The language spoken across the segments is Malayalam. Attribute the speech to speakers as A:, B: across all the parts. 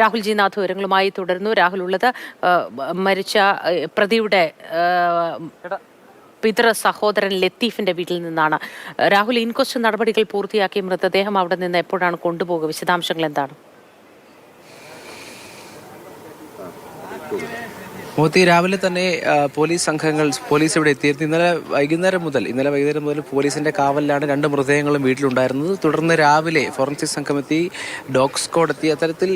A: രാഹുൽ ജി നാഥ് വിവരങ്ങളുമായി തുടരുന്നു. രാഹുൽ ഉള്ളത് മരിച്ച പ്രതിയുടെ പിതൃ സഹോദരൻ ലത്തീഫിന്റെ വീട്ടിൽ നിന്നാണ്. രാഹുൽ ഇൻക്വസ്റ്റ് നടപടികൾ പൂർത്തിയാക്കി മൃതദേഹം അവിടെ നിന്ന് എപ്പോഴാണ് കൊണ്ടുപോകുക? വിശദാംശങ്ങൾ എന്താണ്?
B: മോത്തി രാവിലെ തന്നെ പോലീസ് സംഘങ്ങൾ പോലീസ് ഇവിടെ എത്തിയിരുന്നു. ഇന്നലെ വൈകുന്നേരം മുതൽ ഇന്നലെ വൈകുന്നേരം മുതൽ പോലീസിന്റെ കാവലിലാണ് രണ്ട് മൃതദേഹങ്ങളും വീട്ടിലുണ്ടായിരുന്നത്. തുടർന്ന് രാവിലെ ഫോറൻസിക് സംഘം എത്തി ഡോഗ് സ്ക്വാഡ് എത്തി. അത്തരത്തിൽ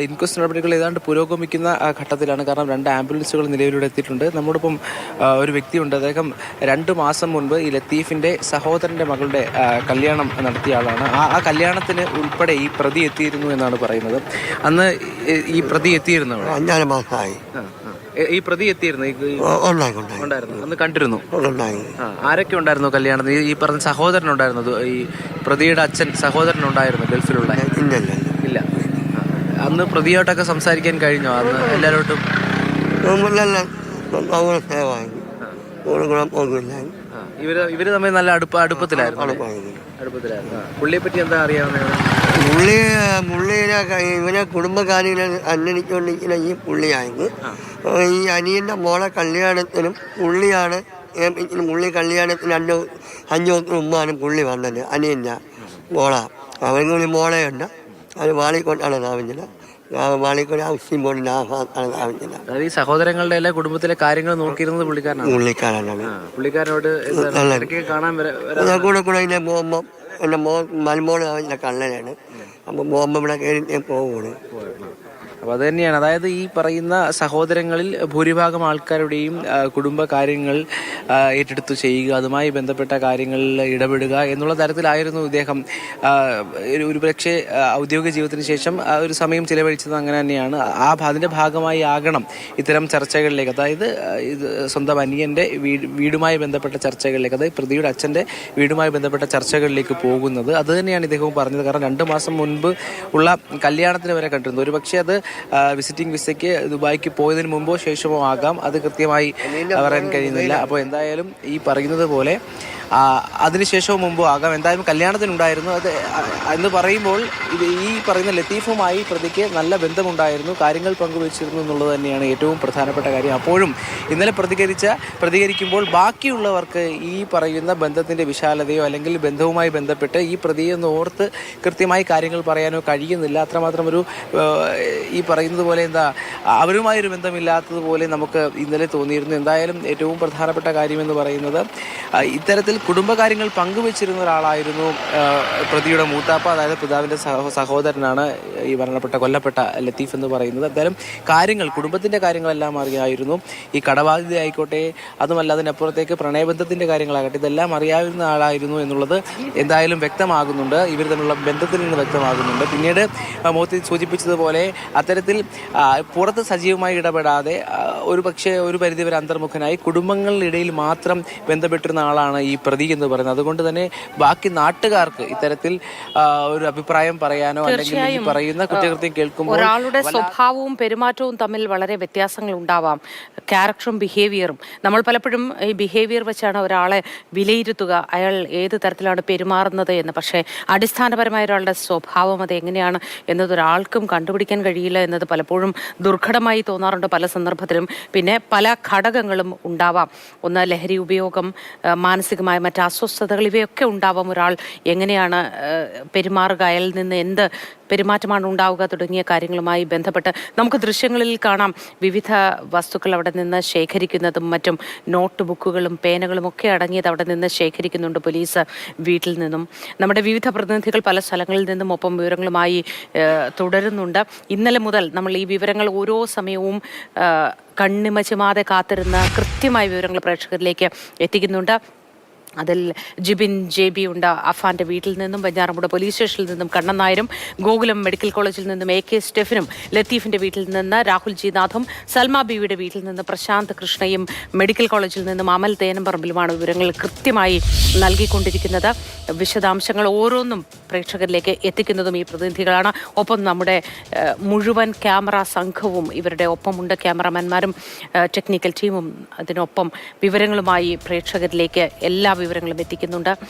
B: ഇൻക്വസ്റ്റ് നടപടികൾ ഏതാണ്ട് പുരോഗമിക്കുന്ന ഘട്ടത്തിലാണ്. കാരണം രണ്ട് ആംബുലൻസുകൾ നിലവിലൂടെ എത്തിയിട്ടുണ്ട്. നമ്മോടൊപ്പം ഒരു വ്യക്തിയുണ്ട്. അദ്ദേഹം രണ്ട് മാസം മുൻപ് ഈ ലത്തീഫിന്റെ സഹോദരന്റെ മകളുടെ കല്യാണം നടത്തിയ ആളാണ്. ആ ആ കല്യാണത്തിന് ഉൾപ്പെടെ ഈ പ്രതി എത്തിയിരുന്നു എന്നാണ് പറയുന്നത്. അന്ന് ഈ- പ്രതി എത്തിയിരുന്നു
C: അഞ്ചാറ് മാസമായി.
B: ഈ പ്രതി എത്തിയിരുന്നു? ഉണ്ടായിരുന്നു. അന്ന് കണ്ടിരുന്നു. ആരൊക്കെ ഉണ്ടായിരുന്നു കല്യാണത്തിന് ഈ- പറഞ്ഞ സഹോദരൻ ഉണ്ടായിരുന്നു ഈ പ്രതിയുടെ അച്ഛൻ സഹോദരൻ ഉണ്ടായിരുന്നു ഗൾഫിലുള്ള?
C: ഇല്ല
B: അന്ന് പ്രതിയായിട്ടൊക്കെ സംസാരിക്കാൻ കഴിഞ്ഞോ? അന്ന് എല്ലാരോട്ടും? ഇവർ ഇവർ തമ്മിൽ നല്ല അടുപ്പ അടുപ്പത്തിലായിരുന്നു അടുപ്പത്തിലായിരുന്നു. പുള്ളിയെ പറ്റി എന്താ അറിയാവുന്നത്
C: പുള്ളി പുള്ളിയുടെ ഇവനെ കുടുംബകാര്യങ്ങൾ അന്വേഷിച്ചുകൊണ്ടിരിക്കുന്ന ഈ പുള്ളിയായിരുന്നു. ഈ അനിയന്റെ മോളെ കല്യാണത്തിനും പുള്ളിയാണ് പുള്ളി കല്യാണത്തിന് അഞ്ചോ അഞ്ച് മുമ്പാണ് പുള്ളി വന്നത് അനിയന്റെ മോള. അവർക്ക് മോളയുണ്ട്. അത് വാളിക്കൊണ്ടാണ് താമസിച്ചത് വാളിക്കോട് ഹൗസിംഗ് ബോർഡിന്റെ ആ ഭാഗത്താണ് താമസിച്ചത്
B: അതായത് ഈ സഹോദരങ്ങളുടെ എല്ലാ കുടുംബത്തിലെ കാര്യങ്ങൾ നോക്കിയിരുന്നത് പുള്ളിക്കാരനാണ്.
C: പുള്ളിക്കാരനാണ്.
B: പുള്ളിക്കാരനോട് കാണാൻ വരാ
C: കൂടെ കൂടെ ഇതിനെ പോകുമ്പോൾ എന്റെ മോ മലമോൾ അവന്റെ കള്ളനാണ്. അപ്പോൾ പോകുമ്പോൾ ഇവിടെ കയറി പോകുള്ളൂ
B: അപ്പൊ അത് തന്നെയാണ്. അതായത് ഈ പറയുന്ന സഹോദരങ്ങളിൽ ഭൂരിഭാഗം ആൾക്കാരുടെയും കുടുംബ കാര്യങ്ങൾ ഏറ്റെടുത്ത് ചെയ്യുക അതുമായി ബന്ധപ്പെട്ട കാര്യങ്ങളിൽ ഇടപെടുക എന്നുള്ള തരത്തിലായിരുന്നു ഇദ്ദേഹം ഒരു- പക്ഷേ ഔദ്യോഗിക ജീവിതത്തിന് ശേഷം ഒരു സമയം ചിലവഴിച്ചത് അങ്ങനെ തന്നെയാണ്. ആ അതിന്റെ ഭാഗമായി ആകണം ഇത്തരം ചർച്ചകളിലേക്ക്. അതായത് ഇത് സ്വന്തം അനിയന്റെ വീട് വീടുമായി ബന്ധപ്പെട്ട ചർച്ചകളിലേക്ക് അതായത് പ്രതിയുടെ അച്ഛന്റെ വീടുമായി ബന്ധപ്പെട്ട ചർച്ചകളിലേക്ക് പോകുന്നത്. അത് തന്നെയാണ് ഇദ്ദേഹവും പറഞ്ഞത്. കാരണം രണ്ട് മാസം മുൻപ് ഉള്ള കല്യാണത്തിന് വരെ കണ്ടിരുന്നു ഒരു പക്ഷേ അത് വിസിറ്റിംഗ് വിസയ്ക്ക് ദുബായിക്ക് പോയതിന് മുമ്പോ ശേഷമോ ആകാം. അത് കൃത്യമായി പറയാൻ കഴിയുന്നില്ല. അപ്പോൾ എന്തായാലും ഈ പറയുന്നത് പോലെ അതിനുശേഷവും മുമ്പോ ആകാം. എന്തായാലും കല്യാണത്തിനുണ്ടായിരുന്നു. അത് എന്ന് പറയുമ്പോൾ ഇത് ഈ പറയുന്ന ലത്തീഫുമായി പ്രതിക്ക് നല്ല ബന്ധമുണ്ടായിരുന്നു. കാര്യങ്ങൾ പങ്കുവച്ചിരുന്നു എന്നുള്ളത് തന്നെയാണ് ഏറ്റവും പ്രധാനപ്പെട്ട കാര്യം. അപ്പോഴും ഇന്നലെ പ്രതികരിച്ച പ്രതികരിക്കുമ്പോൾ ബാക്കിയുള്ളവർക്ക് ഈ പറയുന്ന ബന്ധത്തിന്റെ വിശാലതയോ അല്ലെങ്കിൽ ബന്ധവുമായി ബന്ധപ്പെട്ട് ഈ പ്രതിയെ ഒന്ന് ഓർത്ത് കൃത്യമായി കാര്യങ്ങൾ പറയാനോ കഴിയുന്നില്ല. അത്രമാത്രം ഒരു ഈ പറയുന്നത് പോലെ എന്താ അവരുമായി ഒരു ബന്ധമില്ലാത്തതുപോലെ നമുക്ക് ഇന്നലെ തോന്നിയിരുന്നു. എന്തായാലും ഏറ്റവും പ്രധാനപ്പെട്ട കാര്യമെന്ന് പറയുന്നത് ആ, കുടുംബകാര്യങ്ങൾ പങ്കുവച്ചിരുന്ന ഒരാളായിരുന്നു പ്രതിയുടെ മൂത്താപ്പ അതായത് പിതാവിന്റെ സഹ- സഹോദരനാണ് ഈ മരണപ്പെട്ട കൊല്ലപ്പെട്ട ലത്തീഫ് എന്ന് പറയുന്നത്. എന്തായാലും കാര്യങ്ങൾ കുടുംബത്തിന്റെ കാര്യങ്ങളെല്ലാം അറിയായിരുന്നു. ഈ കടബാധ്യത ആയിക്കോട്ടെ അതുമല്ല അതിനപ്പുറത്തേക്ക് പ്രണയബന്ധത്തിന്റെ കാര്യങ്ങളാകട്ടെ ഇതെല്ലാം അറിയാവുന്ന ആളായിരുന്നു എന്നുള്ളത് എന്തായാലും വ്യക്തമാകുന്നുണ്ട്. ഇവർ തമ്മിലുള്ള ബന്ധത്തിൽ നിന്ന് വ്യക്തമാകുന്നുണ്ട്. പിന്നീട് മോത്തി സൂചിപ്പിച്ചതുപോലെ അത്തരത്തിൽ പുറത്ത് സജീവമായി ഇടപെടാതെ ഒരു പക്ഷേ ഒരു പരിധിവരെ അന്തർമുഖനായി കുടുംബങ്ങളിടയിൽ മാത്രം ബന്ധപ്പെട്ടിരുന്ന ആളാണ് ഈ പ്രതി എന്ന് പറയുന്നത്. അതുകൊണ്ട് തന്നെ ബാക്കി നാട്ടുകാർക്ക് ഇത്തരത്തിൽ ഒരു അഭിപ്രായം പറയാനോ അല്ലെങ്കിൽ പറയുന്ന കുറ്റകൃത്യം കേൾക്കുമ്പോൾ
A: ഒരാളുടെ സ്വഭാവവും പെരുമാറ്റവും തമ്മിൽ വളരെ വ്യത്യാസങ്ങൾ ഉണ്ടാവാം ക്യാരക്ടറും ബിഹേവിയറും. നമ്മൾ പലപ്പോഴും ഈ ബിഹേവിയർ വെച്ചാണ് ഒരാളെ വിലയിരുത്തുക. അയാൾ ഏത് തരത്തിലാണ് പെരുമാറുന്നത് എന്ന്. പക്ഷേ അടിസ്ഥാനപരമായ ഒരാളുടെ സ്വഭാവം അത് എങ്ങനെയാണ് എന്നത് ഒരാൾക്കും കണ്ടുപിടിക്കാൻ കഴിയില്ല എന്നത് പലപ്പോഴും ദുർഘടമായി തോന്നാറുണ്ട് പല സന്ദർഭത്തിലും. പിന്നെ പല ഘടകങ്ങളും ഉണ്ടാവാം. ഒന്ന് ലഹരി ഉപയോഗം ആ, മാനസികമായ മറ്റ് അസ്വസ്ഥതകൾ ഇവയൊക്കെ ഉണ്ടാവാം ഒരാൾ എങ്ങനെയാണ് പെരുമാറുക അയാളിൽ നിന്ന് എന്ത് പെരുമാറ്റമാണ് ഉണ്ടാവുക തുടങ്ങിയ കാര്യങ്ങളുമായി ബന്ധപ്പെട്ട് നമുക്ക് ദൃശ്യങ്ങളിൽ കാണാം. വിവിധ വസ്തുക്കൾ അവിടെ നിന്ന് ശേഖരിക്കുന്നതും മറ്റും നോട്ട് ബുക്കുകളും പേനകളും ഒക്കെ അടങ്ങിയത് അവിടെ നിന്ന് ശേഖരിക്കുന്നുണ്ട് പോലീസ് വീട്ടിൽ നിന്നും. നമ്മുടെ വിവിധ പ്രതിനിധികൾ പല സ്ഥലങ്ങളിൽ നിന്നും ഒപ്പം വിവരങ്ങളുമായി തുടരുന്നുണ്ട്. ഇന്നലെ മുതൽ നമ്മൾ ഈ വിവരങ്ങൾ ഓരോ സമയവും കണ്ണിമച്ചുമാതെ കാത്തിരുന്ന കൃത്യമായ വിവരങ്ങൾ പ്രേക്ഷകരിലേക്ക് എത്തിക്കുന്നുണ്ട്. അതിൽ ജിബിൻ ജെ ബി ഉണ്ട് അഫാന്റെ വീട്ടിൽ നിന്നും ബഞ്ഞാറമൂട് പോലീസ് സ്റ്റേഷനിൽ നിന്നും കണ്ണൻ നായരും ഗോകുലം മെഡിക്കൽ കോളേജിൽ നിന്നും എ കെ സ്റ്റെഫിനും ലത്തീഫിന്റെ വീട്ടിൽ നിന്ന് രാഹുൽ ജി നാഥും സൽമ ബിയുടെ വീട്ടിൽ നിന്ന് പ്രശാന്ത് കൃഷ്ണയും മെഡിക്കൽ കോളേജിൽ നിന്നും അമൽ തേനമ്പറമ്പിലുമാണ് വിവരങ്ങൾ കൃത്യമായി നൽകിക്കൊണ്ടിരിക്കുന്നത്. വിശദാംശങ്ങൾ ഓരോന്നും പ്രേക്ഷകരിലേക്ക് എത്തിക്കുന്നതും ഈ പ്രതിനിധികളാണ്. ഒപ്പം നമ്മുടെ മുഴുവൻ ക്യാമറ സംഘവും ഇവരുടെ ഒപ്പമുണ്ട്. ക്യാമറമാന്മാരും ടെക്നിക്കൽ ടീമും അതിനൊപ്പം വിവരങ്ങളുമായി പ്രേക്ഷകരിലേക്ക് എല്ലാ വിവരങ്ങളും എത്തിക്കുന്നുണ്ട്.